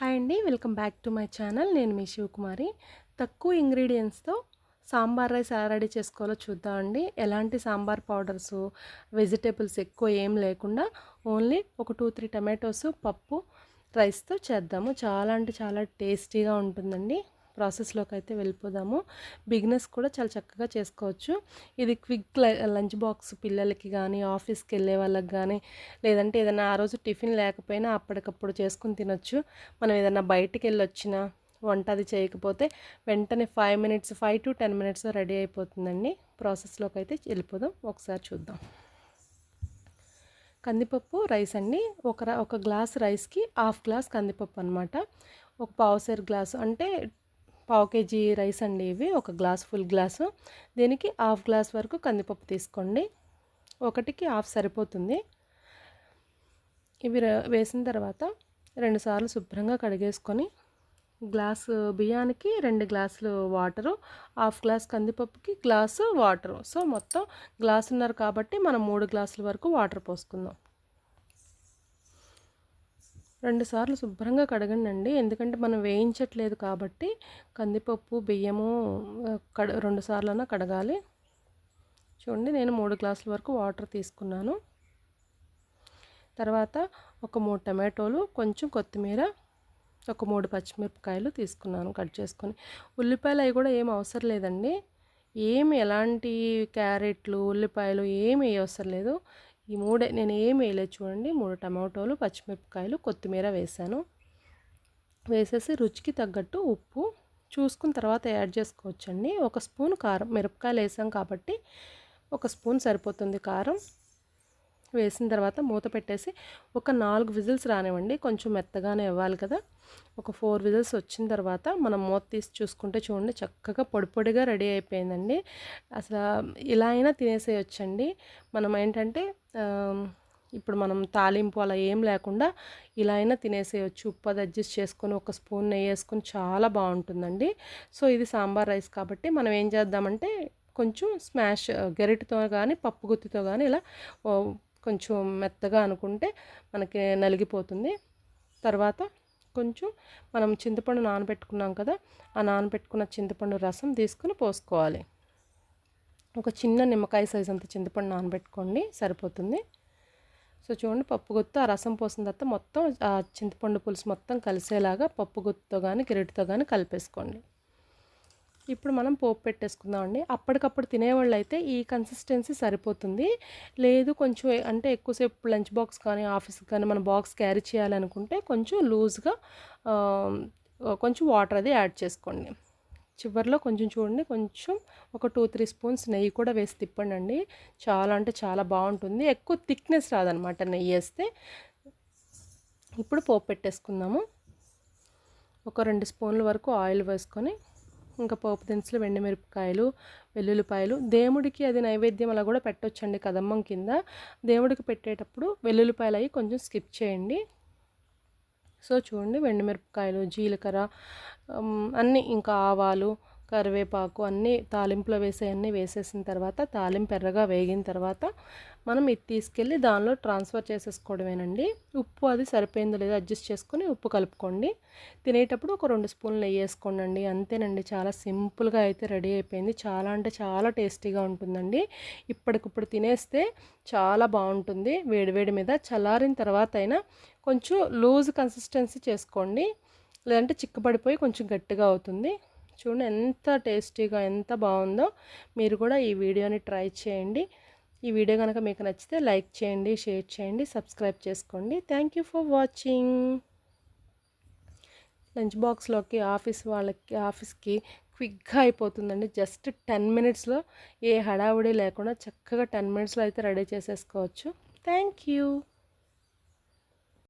Hi అండి welcome back to my channel. నేను మీ శివకుమారి. తక్కువ ఇంగ్రీడియంట్స్తో సాంబార్ రైస్ ఎలా రెడీ చేసుకోవాలో చూద్దామండి ఎలాంటి సాంబార్ పౌడర్స్ వెజిటేబుల్స్ ఎక్కువ ఏం లేకుండా ఓన్లీ ఒక టూ త్రీ టమాటోస్ పప్పు రైస్తో చేద్దాము. చాలా అంటే చాలా టేస్టీగా ఉంటుందండి. ప్రాసెస్లోకి అయితే వెళ్ళిపోదాము. బిగినెస్ కూడా చాలా చక్కగా చేసుకోవచ్చు. ఇది క్విక్ లంచ్ బాక్స్ పిల్లలకి కానీ ఆఫీస్కి వెళ్ళే వాళ్ళకి కానీ లేదంటే ఏదైనా ఆ రోజు టిఫిన్ లేకపోయినా అప్పటికప్పుడు చేసుకుని తినొచ్చు. మనం ఏదైనా బయటికి వెళ్ళి వచ్చినా వంట అది చేయకపోతే వెంటనే five minutes five to ten minutes ready అయిపోతుందండి. ప్రాసెస్లోకి అయితే వెళ్ళిపోదాం. ఒకసారి చూద్దాం. కందిపప్పు రైస్ అండి. ఒక ఒక గ్లాస్ రైస్కి హాఫ్ గ్లాస్ కందిపప్పు అనమాట ఒక పావుసేరు గ్లాసు అంటే పావు కేజీ రైస్ అండి ఇవి ఒక గ్లాస్ ఫుల్ గ్లాసు. దీనికి హాఫ్ గ్లాస్ వరకు కందిపప్పు తీసుకోండి. ఒకటికి హాఫ్ సరిపోతుంది. ఇవి వేసిన తర్వాత రెండుసార్లు శుభ్రంగా కడిగేసుకొని గ్లాసు బియ్యానికి రెండు గ్లాసులు వాటరు హాఫ్ గ్లాస్ కందిపప్పుకి గ్లాసు వాటరు. సో మొత్తం గ్లాస్ ఉన్నారు కాబట్టి మనం మూడు గ్లాసుల వరకు వాటర్ పోసుకుందాం. రెండు సార్లు శుభ్రంగా కడగండి ఎందుకంటే మనం వేయించట్లేదు కాబట్టి కందిపప్పు బియ్యము కడ రెండుసార్లన్నా కడగాలి. చూడండి నేను మూడు గ్లాసుల వరకు వాటర్ తీసుకున్నాను. తర్వాత ఒక మూడు టమాటోలు కొంచెం కొత్తిమీర ఒక మూడు పచ్చిమిరపకాయలు తీసుకున్నాను కట్ చేసుకొని. ఉల్లిపాయలు అవి కూడా ఏం అవసరం లేదండి. ఏమి ఎలాంటి క్యారెట్లు ఉల్లిపాయలు ఏమి అవసరం లేదు. ఈ మూడే నేను ఏం వేయలేదు చూడండి. మూడు టమాటోలు పచ్చిమిరపకాయలు కొత్తిమీర వేసాను. వేసేసి రుచికి తగ్గట్టు ఉప్పు చూసుకున్న తర్వాత యాడ్ చేసుకోవచ్చండి. ఒక స్పూన్ కారం మిరపకాయలు వేసాం కాబట్టి ఒక స్పూన్ సరిపోతుంది కారం. వేసిన తర్వాత మూత పెట్టేసి ఒక నాలుగు విజిల్స్ రానివ్వండి. కొంచెం మెత్తగానే ఇవ్వాలి కదా. ఒక ఫోర్ విజిల్స్ వచ్చిన తర్వాత మనం మూత తీసి చూసుకుంటే చూడండి చక్కగా పొడి పొడిగా రెడీ అయిపోయిందండి. అసలు ఇలా అయినా తినేసేయొచ్చండి. మనం ఏంటంటే ఇప్పుడు మనం తాలింపు అలా ఏం లేకుండా ఇలా అయినా తినేసేయచ్చు. ఉప్పు అది అడ్జస్ట్ చేసుకొని ఒక స్పూన్ నెయ్యి వేసుకొని చాలా బాగుంటుందండి. సో ఇది సాంబార్ రైస్ కాబట్టి మనం ఏం చేద్దామంటే కొంచెం స్మాష్ గెరిటితో కానీ పప్పు గుత్తితో కానీ ఇలా కొంచెం మెత్తగా అనుకుంటే మనకి నలిగిపోతుంది. తర్వాత కొంచెం మనం చింతపండు నానబెట్టుకున్నాం కదా ఆ నానబెట్టుకున్న చింతపండు రసం తీసుకుని పోసుకోవాలి. ఒక చిన్న నిమ్మకాయ సైజ్ అంత చింతపండు నానబెట్టుకోండి సరిపోతుంది. సో చూడండి పప్పు గుత్తు ఆ రసం పోసిన తర్వాత మొత్తం ఆ చింతపండు పులుసు మొత్తం కలిసేలాగా పప్పు గుత్తుతో కానీ కిరీటితో కానీ కలిపేసుకోండి. ఇప్పుడు మనం పోపు పెట్టేసుకుందాం అండి అప్పటికప్పుడు తినేవాళ్ళు అయితే ఈ కన్సిస్టెన్సీ సరిపోతుంది. లేదు కొంచెం అంటే ఎక్కువసేపు లంచ్ బాక్స్ కానీ ఆఫీస్కి కానీ మన బాక్స్ క్యారీ చేయాలనుకుంటే కొంచెం లూజ్గా కొంచెం వాటర్ అది యాడ్ చేసుకోండి. చివరిలో కొంచెం చూడండి కొంచెం ఒక టూ త్రీ స్పూన్స్ నెయ్యి కూడా వేసి తిప్పండి అండి చాలా అంటే చాలా బాగుంటుంది. ఎక్కువ థిక్నెస్ రాదనమాట నెయ్యి వేస్తే. ఇప్పుడు పోపు పెట్టేసుకుందాము. ఒక రెండు స్పూన్ల వరకు ఆయిల్ వేసుకొని ఇంకా పోపు దినుసులు మిరపకాయలు వెల్లుల్లిపాయలు. దేవుడికి అది నైవేద్యం అలా కూడా పెట్టొచ్చండి కదమ్మం కింద. దేవుడికి పెట్టేటప్పుడు వెల్లుల్లిపాయలు అవి కొంచెం స్కిప్ చేయండి. సో చూడండి మిరపకాయలు జీలకర్ర అన్నీ ఇంకా ఆవాలు కరివేపాకు అన్నీ తాలింపులో వేసే అన్నీ వేసేసిన తర్వాత తాలింపు ఎర్రగా వేగిన తర్వాత మనం ఇది తీసుకెళ్ళి దానిలో ట్రాన్స్ఫర్ చేసేసుకోవడమేనండి. ఉప్పు అది సరిపోయిందో లేదో అడ్జస్ట్ చేసుకొని ఉప్పు కలుపుకోండి. తినేటప్పుడు ఒక రెండు స్పూన్లు నెయ్యి వేసుకోండి అంతేనండి చాలా సింపుల్గా అయితే రెడీ అయిపోయింది. చాలా అంటే చాలా టేస్టీగా ఉంటుందండి. ఇప్పటికిప్పుడు తినేస్తే చాలా బాగుంటుంది. వేడివేడి మీద చల్లారిన తర్వాత అయినా కొంచెం లూజ్ కన్సిస్టెన్సీ చేసుకోండి. లేదంటే చిక్కబడిపోయి కొంచెం గట్టిగా అవుతుంది. చూడండి ఎంత టేస్టీగా ఎంత బాగుందో. మీరు కూడా ఈ వీడియోని ట్రై చేయండి. ఈ వీడియో కనుక మీకు నచ్చితే లైక్ చేయండి షేర్ చేయండి సబ్స్క్రైబ్ చేసుకోండి. Thank you for watching. Lunch బాక్స్లోకి ఆఫీస్ వాళ్ళకి ఆఫీస్కి క్విక్గా అయిపోతుందండి. జస్ట్ టెన్ మినిట్స్లో ఏ హడావుడి లేకుండా చక్కగా టెన్ మినిట్స్లో అయితే రెడీ చేసేసుకోవచ్చు. Thank you.